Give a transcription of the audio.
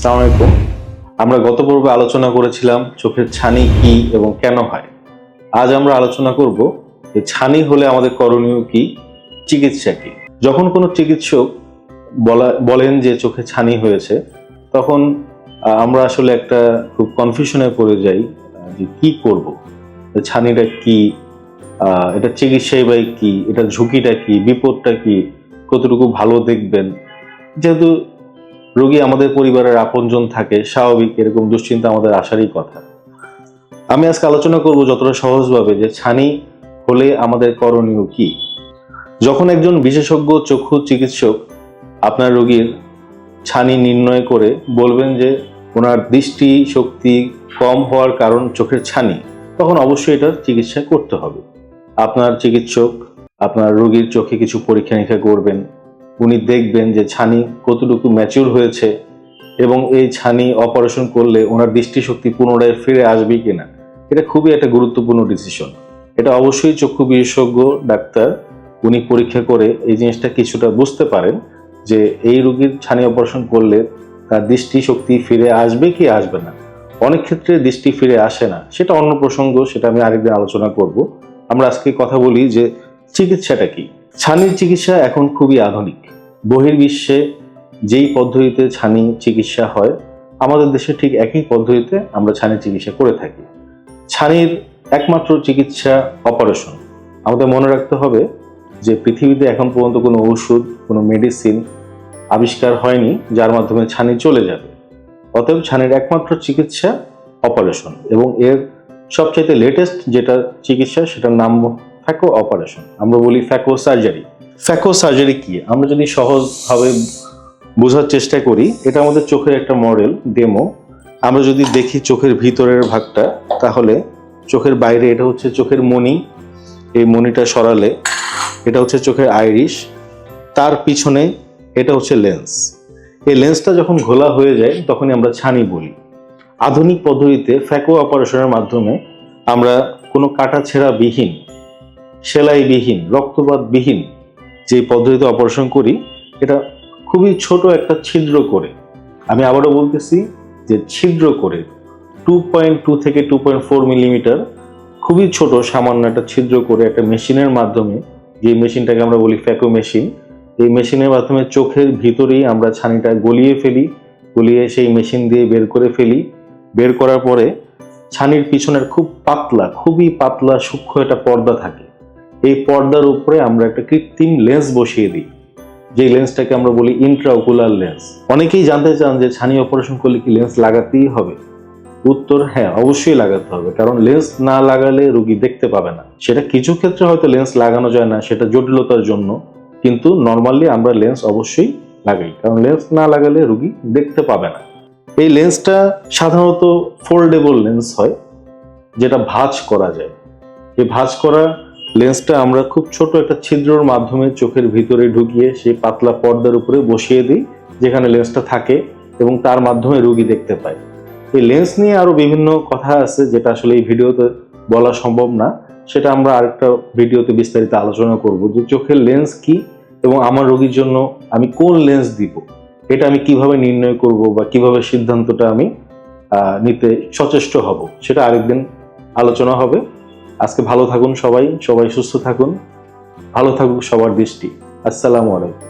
আসসালামু আলাইকুম। আমরা গত পর্বে আলোচনা করেছিলাম চোখের ছানি কি এবং কেন হয়। আজ আমরা আলোচনা করব যে ছানি হলে আমাদের করণীয় কি, চিকিৎসা কি। যখন কোনো চিকিৎসক বলা, বলেন যে চোখে ছানি হয়েছে, তখন আমরা আসলে একটা খুব কনফিউশনে পড়ে যাই, যে কি করব? ছানিটা কি? এটা চিকিৎসাই বাই কি? এটা ঝুঁকিটা কি? বিপদটা কি? কতটুকু ভালো দেখবেন? যেহেতু রোগী আমাদের পরিবারের আপনজন থাকে, স্বাভাবিক, এরকম দুশ্চিন্তা আমাদের আসারই কথা। আমি আজকে আলোচনা করব যতটা সহজভাবে যে ছানি হলে আমাদের করণীয় কি। যখন একজন বিশেষজ্ঞ চক্ষু চিকিৎসক আপনার রোগীর ছানি নির্ণয় করে বলবেন যে ওনার দৃষ্টি শক্তি কম হওয়ার কারণ চোখের ছানি, তখন অবশ্যই এটার চিকিৎসা করতে হবে। আপনার চিকিৎসক আপনার রোগীর চোখে কিছু পরীক্ষা নিরীক্ষা করবেন উনি দেখবেন যে ছানি কতটুকু ম্যাচিউর হয়েছে এবং এই ছানি অপারেশন করলে ওনার দৃষ্টিশক্তি পুনরায় ফিরে আসবে কিনা, এটা খুবই একটা গুরুত্বপূর্ণ ডিসিশন এটা অবশ্যই চক্ষু বিশেষজ্ঞ ডাক্তার উনি পরীক্ষা করে এই জিনিসটা কিছুটা বুঝতে পারেন যে এই রোগীর ছানি অপারেশন করলে তার দৃষ্টিশক্তি ফিরে আসবে কি আসবে না। অনেক ক্ষেত্রে দৃষ্টি ফিরে আসে না, সেটা অন্য প্রসঙ্গ, সেটা আমি আরেকদিন আলোচনা করব। আমরা আজকে কথা বলি যে চিকিৎসাটা কি? ছানির চিকিৎসা এখন খুবই আধুনিক। বহির্বিশ্বে যেই পদ্ধতিতে ছানি চিকিৎসা হয়, আমাদের দেশে ঠিক একই পদ্ধতিতে আমরা ছানির চিকিৎসা করে থাকি। ছানির একমাত্র চিকিৎসা অপারেশন। আমাদের মনে রাখতে হবে যে পৃথিবীতে এখন পর্যন্ত কোনো ওষুধ, কোনো মেডিসিন আবিষ্কার হয়নি, যার মাধ্যমে ছানি চলে যাবে। অতএব ছানির একমাত্র চিকিৎসা অপারেশন এবং এর সবচাইতে লেটেস্ট যেটা চিকিৎসা, সেটার নাম ফ্যাকো অপারেশন। আমরা বলি ফ্যাকো সার্জারি ফ্যাকো সার্জারি কি? আমরা যদি সহজভাবে বোঝার চেষ্টা করি, এটা আমাদের চোখের একটা মডেল, ডেমো। আমরা যদি দেখি চোখের ভিতরের ভাগটা, তাহলে চোখের বাইরে এটা হচ্ছে চোখের মণি, এই মণিটা সরালে এটা হচ্ছে চোখের আইরিশ, তার পিছনে এটা হচ্ছে লেন্স। এই লেন্সটা যখন ঘোলা হয়ে যায়, তখনই আমরা ছানি বলি। আধুনিক পদ্ধতিতে ফ্যাকো অপারেশনের মাধ্যমে আমরা কোনো কাটা ছেঁড়া বিহীন সেলাইবিহীন, রক্তপাতবিহীন যে পদ্ধতিতে অপারেশন করি, এটা খুবই ছোট একটা ছিদ্র করে। আমি আবারও বলতেছি যে ছিদ্র করে টু পয়েন্ট টু থেকে টু পয়েন্ট ফোর মিলিমিটার খুবই ছোট, সামান্য একটা ছিদ্র করে একটা মেশিনের মাধ্যমে, যে মেশিনটাকে আমরা বলি ফ্যাকো মেশিন, এই মেশিনের মাধ্যমে চোখের ভিতরেই আমরা ছানিটা গলিয়ে ফেলি, গলিয়ে সেই মেশিন দিয়ে বের করে ফেলি। বের করার পরে ছানির পিছনের খুব পাতলা, খুবই পাতলা, সূক্ষ্ম একটা পর্দা থাকে। এই পর্দার উপরে আমরা একটা কৃত্রিম লেন্স বসিয়ে দিই। যে লেন্সটাকে আমরা বলি ইন্ট্রাওকুলার লেন্স অনেকেই জানতে চান যে ছানি অপারেশন করলে কি লেন্স লাগাতেই হবে? উত্তর হ্যাঁ অবশ্যই লাগাতে হবে। কারণ লেন্স না লাগালে রোগী দেখতে পাবে না। সেটা কিছু ক্ষেত্রে হয়তো লেন্স লাগানো যায় না, সেটা জটিলতার জন্য। কিন্তু নর্মালি আমরা লেন্স অবশ্যই লাগাই। কারণ লেন্স না লাগালে রুগী দেখতে পাবে না। এই লেন্সটা সাধারণত ফোল্ডেবল লেন্স হয়, যেটা ভাঁজ করা যায়। এই ভাঁজ করা লেন্সটা আমরা খুব ছোট একটা ছিদ্রর মাধ্যমে চোখের ভিতরে ঢুকিয়ে সেই পাতলা পর্দার উপরে বসিয়ে দিই, যেখানে লেন্সটা থাকে এবং তার মাধ্যমে রুগী দেখতে পায়। এই লেন্স নিয়ে আরও বিভিন্ন কথা আছে যেটা আসলে এই ভিডিওতে বলা সম্ভব না। সেটা আমরা আরেকটা ভিডিওতে বিস্তারিত আলোচনা করব যে চোখের লেন্স কি এবং আমার রোগীর জন্য আমি কোন লেন্স দিব, এটা আমি কীভাবে নির্ণয় করব বা কীভাবে সিদ্ধান্তটা আমি নিতে সচেষ্ট হব, সেটা আরেকদিন আলোচনা হবে। আজকে ভালো থাকুন সবাই সবাই সুস্থ থাকুন। ভালো থাকুক সবার দৃষ্টি। আসসালামু আলাইকুম।